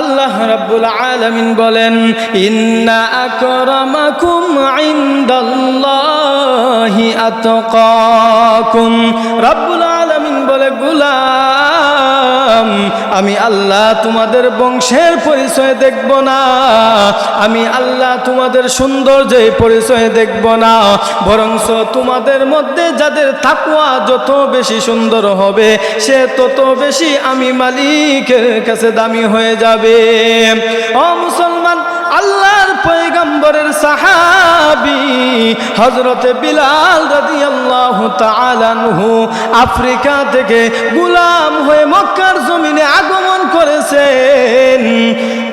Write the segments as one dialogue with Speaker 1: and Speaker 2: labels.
Speaker 1: আল্লাহ রাব্বুল আলামিন বলেন ইন্না আকরামাকুম ইনদাল্লাহি আতকাকুম। রাব্বুল আলামিন বলে গুলাম আমি আল্লাহ তোমাদের বংশের পরিচয় দেখব না। আমি আল্লাহ তোমাদের সৌন্দর্যের পরিচয় দেখব না। বরংস তোমাদের মধ্যে যাদের থাকুয়া যত বেশি সুন্দর হবে, সে তত বেশি আমি মালিকের কাছে দামি হয়ে যাবে। ও মুসলমান পয়গম্বরের সাহাবি হজরতে বিলাল রাদিয়াল্লাহু তাআলাহু আফ্রিকা থেকে গুলাম হয়ে মক্কার জমিনে আগমন করেছেন।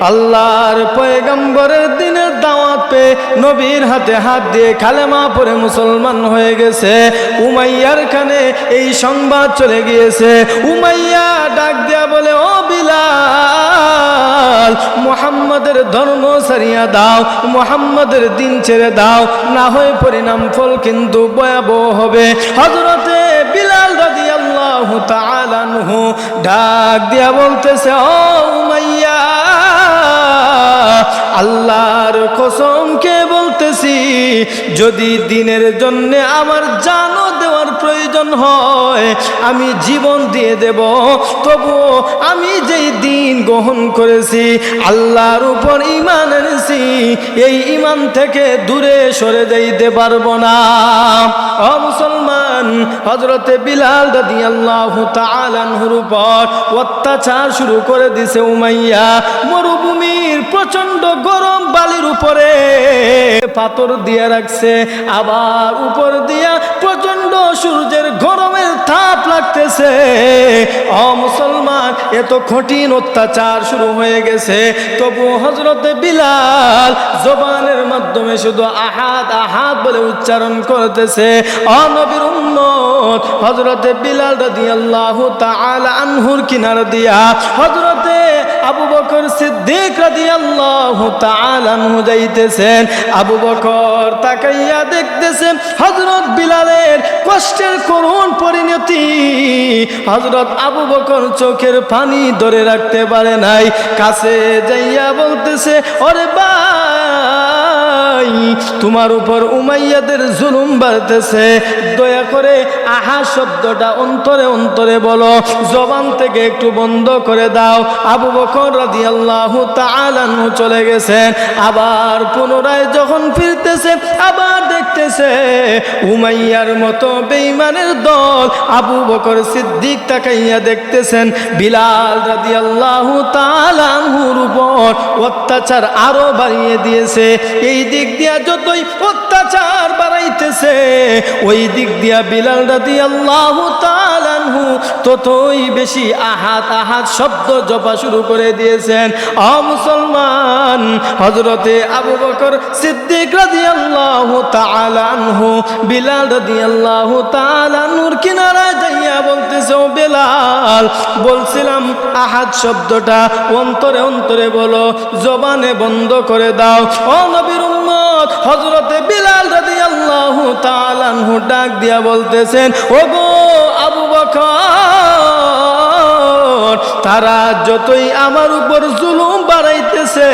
Speaker 1: আল্লাহর পয়গম্বরের দিনের দাওয়াত পেয়ে নবীর হাতে হাত দিয়ে কালেমা পরে মুসলমান হয়ে গেছে। উমাইয়ার কানে এই সংবাদ চলে গিয়েছে। উমাইয়া ডাক দিয়া বলে, ও বিলাল, মোহাম্মদের ধর্ম সারিয়া দাও, মোহাম্মদের দিন ছেড়ে দাও। না হয় পরিণাম ফল কিন্তু ভয়াবহ হবে। হজরতে বিলাল রাজি আল্লাহ ডাক দিয়া বলতেছে, ও আল্লাহর কসমকে বলতেছি, যদি দিনের জন্য আমার জানো দেওয়ার প্রয়োজন হয়, আমি জীবন দিয়ে দেব। তবু আমি যেই দিন গ্রহণ করেছি, আল্লাহর উপর ইমান এনেছি, এই ইমান থেকে দূরে সরে যাইতে পারব না। ও মুসলমান হজরতে বিলাল দাদি আল্লাহ তালানহুর উপর অত্যাচার শুরু করে দিছে উমাইয়া। মরুভূমির প্রচণ্ড গরম বালির উপরে পাথর দিয়ে রাখছে, আবার উপর দিয়া প্রচণ্ড সূর্যের গরমের তাপ লাগতেছে। অ মুসলমান এত কঠিন অত্যাচার শুরু হয়ে গেছে। তবু হজরতে বিলাল জবানের মাধ্যমে শুধু আহাত আহাত বলে উচ্চারণ করতেছে। অনবীর উম্মত হজরতে বিলাল রাদি আল্লাহ তাআলা আনহুর কিনার দিয়া হজরতে বকর সিদ্দিক রাদিয়াল্লাহু তাআলা যাইতেছেন। আবু বকর তাকাইয়া দেখতেছেন হযরত বিলালের কষ্টের করুণ পরিণতি। হযরত আবু বকর চোখের পানি ধরে রাখতে পারে নাই। কাছে যাইয়া বলতেছে, ওরে ভাই তোমার উপর উমাইয়াদের জুলুম বাড়তেছে। দয়া করে আহা শব্দটা অন্তরে অন্তরে বলো। জবান থেকে একটু বন্ধ করে দাও। আবু বকর রাদি আল্লাহ তালানু চলে গেছেন। আবার পুনরায় যখন ফিরতেছে, আবার দেখতেছে উমাইয়ার মতো বেইমানের দল আবু বকর সিদ্দিক তাকাইয়া দেখতেছেন। বিলাল রাদি আল্লাহ তালানহুর উপর অত্যাচার আরও বাড়িয়ে দিয়েছে। এই দিক দিয়া যতই অত্যাচার বাড়াইতেছে, ওই দিক দিয়া বিলাল রাদি আল্লাহ তালানহু ততই বেশি আহাত আহাত শব্দ জপা শুরু করে দিয়েছেন। অ মুসলমান হজরতে আবু বকর সিদ্দিক রাদি আল্লাহ তালানহু বিলাল রাদি আল্লাহ তালানুর কিনারায় যাইয়া বলতেছে, ও বেলাল, বলছিলাম আহাত শব্দটা অন্তরে অন্তরে বলো, জবানে বন্ধ করে দাও। ও নবীর উম্মত হজরতে বিলাল রাদি আল্লাহ তালানহু ডাক দিয়া বলতেছেন ও গো আবু বকর, তারা যতই আমার উপর জুলুম বাড়াইতেছে,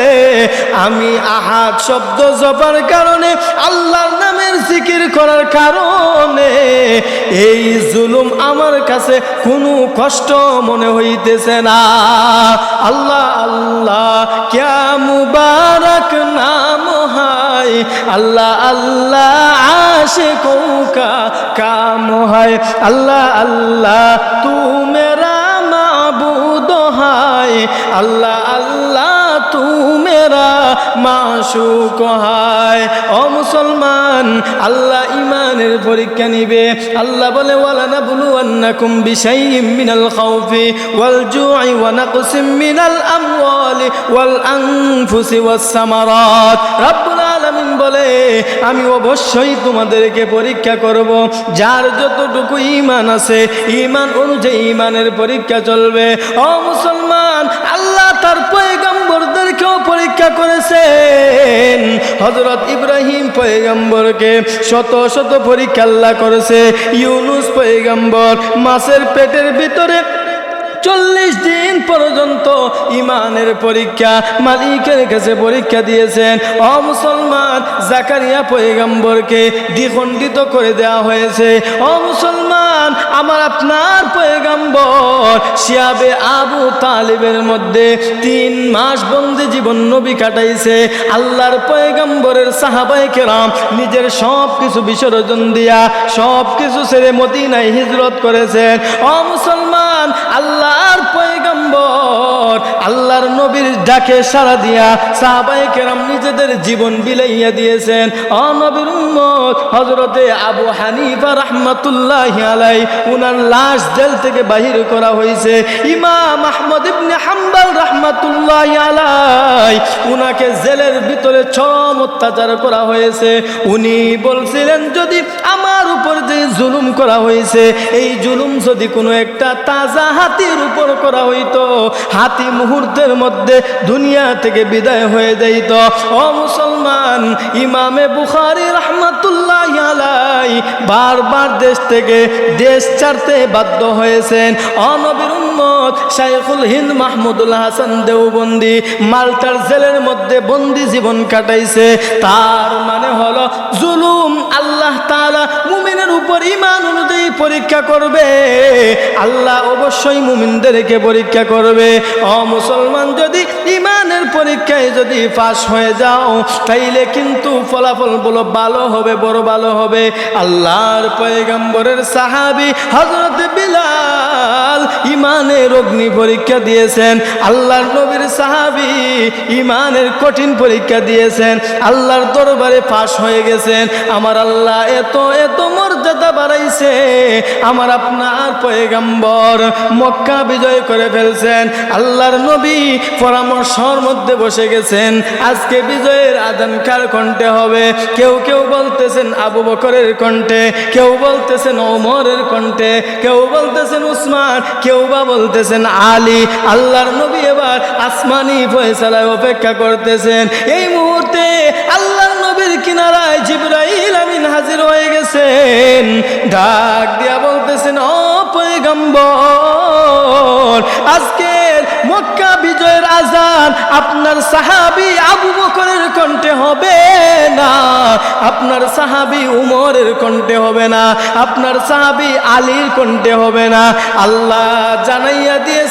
Speaker 1: আমি আহাত শব্দ জপার কারণে আল্লাহর নামের জিকির করার কারণে এই জুলুম আমার কাছে কোনো কষ্ট মনে হইতেছে না। আল্লাহ আল্লাহ, ক্যা মুবারক হায় আল্লাহ আল্লাহ আশে কৌকা কাম হয়। আল্লাহ আল্লাহ তু মেরা মাবুদ হয়। আল্লাহ আল্লাহ তু মেরা মাসুক হয়। ও মুসলমান, আল্লাহ ইমানের পরীক্ষা নিবে। আল্লাহ বলে ওয়ালানা বুলু আন্নাকুম বিশাইম মিনাল খাউফি ওয়াল জুই ওয়া নাকসিম মিনাল আমওয়ালি ওয়াল আনফুসি ওয়াস সামারাত। রাব্বুল আলামিন বলে, আমি অবশ্যই তোমাদেরকে পরীক্ষা করব। যার যতটুকু ঈমান আছে, ঈমান অনুযায়ী ঈমানের পরীক্ষা চলবে। ও মুসলমান, আল্লাহ তার পয়গম্বরদেরকেও পরীক্ষা করেছেন। হজরত ইব্রাহিম পয়গম্বরকে শত শত পরীক্ষা আল্লাহ করেছে। ইউনুস পয়গম্বর মাছের পেটের ভিতরে চল্লিশ দিন পর্যন্ত ইমানের পরীক্ষা, মালিকের কাছে পরীক্ষা দিয়েছেন। অ মুসলমান জাকারিয়া পয়গম্বরকে দ্বিখণ্ডিত করে দেওয়া হয়েছে। অ মুসলমান, আমার আপনার পয়গম্বর শিয়াবে আবু তালিবের মধ্যে তিন মাস বন্দি জীবন নবী কাটাইছে। আল্লাহর পয়গম্বরের সাহাবাই কেরাম নিজের সব কিছু বিসর্জন দিয়া সব কিছু ছেড়ে মদিনায় হিজরত করেছেন। অ মুসলমান পয়গম্বর, আল্লাহর নবীর ডাকে সাড়া দিয়া সাহাবাই কেরাম নিজেদের জীবন বিলাইয়া দিয়েছেন। অ নবীর উম্মত হজরতে আবু হানিফা রহমতুল্লাহ আলাই উনার লাশ জেল থেকে বাহির করা হয়েছে। ইমাম আহমদ ইবনে হাম্বাল রহমতুল্লাহ আলাই উনাকে জেলের ভিতরে ছম অত্যাচার করা হয়েছে। উনি বলছিলেন, যদি উপর যে জুলুম করা হয়েছে, এই জুলুম যদি কোনো একটা তাজা হাতির উপর করা হইতো, হাতি মুহূর্তের মধ্যে দুনিয়া থেকে বিদায় হয়ে যাইত। ও মুসলমান, ইমামে বুখারি রহমতুল্লাহ আলাই বারবার দেশ থেকে দেশ ছাড়তে বাধ্য হয়েছেন। অনবীর শাইখুল হিন্দ মাহমুদুল হাসান দেওবন্দি, মাল্টার জেলের মধ্যে বন্দি জীবন কাটাইছে। তার মানে হলো জুলুম আল্লাহ তাআলা মুমিনের উপর ইমান অনুযায়ী পরীক্ষা করবে। আল্লাহ অবশ্যই মুমিনদেরকে পরীক্ষা করবে। অ মুসলমান, যদি ইমানের পরীক্ষায় যদি পাশ হয়ে যাও, তাইলে কিন্তু ফলাফল বলো ভালো হবে, বড় ভালো হবে। আল্লাহর পয়গম্বরের সাহাবি হজরত বিলাল ইমানের অগ্নি পরীক্ষা দিয়েছেন। আল্লাহর নবীর সাহাবি ইমানের কঠিন পরীক্ষা দিয়েছেন। আল্লাহর দরবারে পাশ হয়ে গেছেন। আমার আল্লাহ এত এত মর্যাদা বাড়াইছে। আমার আপনার পয়গম্বর মক্কা বিজয় করে ফেলছেন। আল্লাহর নবী পরামর্শর মধ্যে বসে গেছেন। আজকে বিজয়ের আদান কার কণ্ঠে হবে? কেউ কেউ বলতেছেন আবু বকরের কণ্ঠে, কেউ বলতেছেন ওমরের কণ্ঠে, কেউ বলতেছেন উসমান, কেউ বা বলতেছেন আলী। আল্লাহর নবী এবার আসমানি ফয়সালায় অপেক্ষা করতেছেন। এই মুহূর্তে আল্লাহর নবীর আমিন হাজির হয়ে গেছেন। ডাক দিয়া বলতেছেন, ও পয়গম্বর আজকের মক্কা বিজয়ের আজান আপনার সাহাবি আবু বকরের কণ্ঠে হবে না। আপনার সাহাবি উমরের কণ্ঠে হবে না। আপনার সাহাবি আলীর কণ্ঠে হবে না। আল্লাহ জানাইয়া পয়গম্বর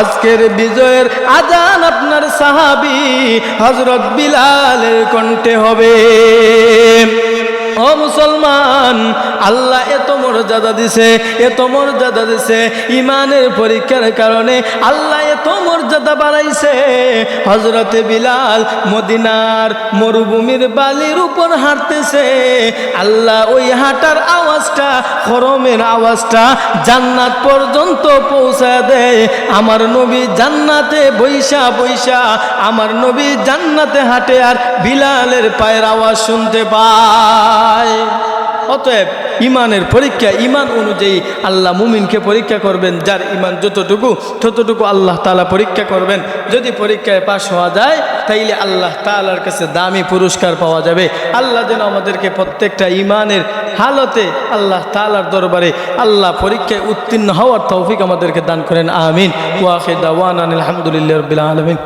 Speaker 1: আজকের বিজয়ের আজান আপনার সাহাবি হজরত বিলালের কণ্ঠে হবে। ও মুসলমান, আল্লাহ এত মর্যাদা দিছে, এত মর্যাদা দিছে, ইমানের পরীক্ষার কারণে আল্লাহ এত মর্যাদা বাড়াইছে। হজরতে বিলাল মদিনার মরুভূমির বালির উপর হাঁটতেছে। আল্লাহ ওই হাঁটার আওয়াজটা, খরমের আওয়াজটা জান্নাত পর্যন্ত পৌঁছা দেয়। আমার নবী জান্নাতে বৈশা বৈশা আমার নবী জান্নাতে হাঁটে আর বিলালের পায়ের আওয়াজ শুনতে পায়। অতএব ইমানের পরীক্ষা, ইমান অনুযায়ী আল্লাহ মুমিনকে পরীক্ষা করবেন, যার ইমান যতটুকু, ততটুকু আল্লাহ তালা পরীক্ষা করবেন। যদি পরীক্ষায় পাশ হওয়া যায়, তাইলে আল্লাহ তালার কাছে দামি পুরস্কার পাওয়া যাবে। আল্লাহ যেন আমাদেরকে প্রত্যেকটা ইমানের হালতে আল্লাহ তালার দরবারে আল্লাহ পরীক্ষায় উত্তীর্ণ হওয়ার তৌফিক আমাদেরকে দান করেন। আমিন। ওয়াফিদ আলহামদুলিল্লাহ রবিল আলমিন।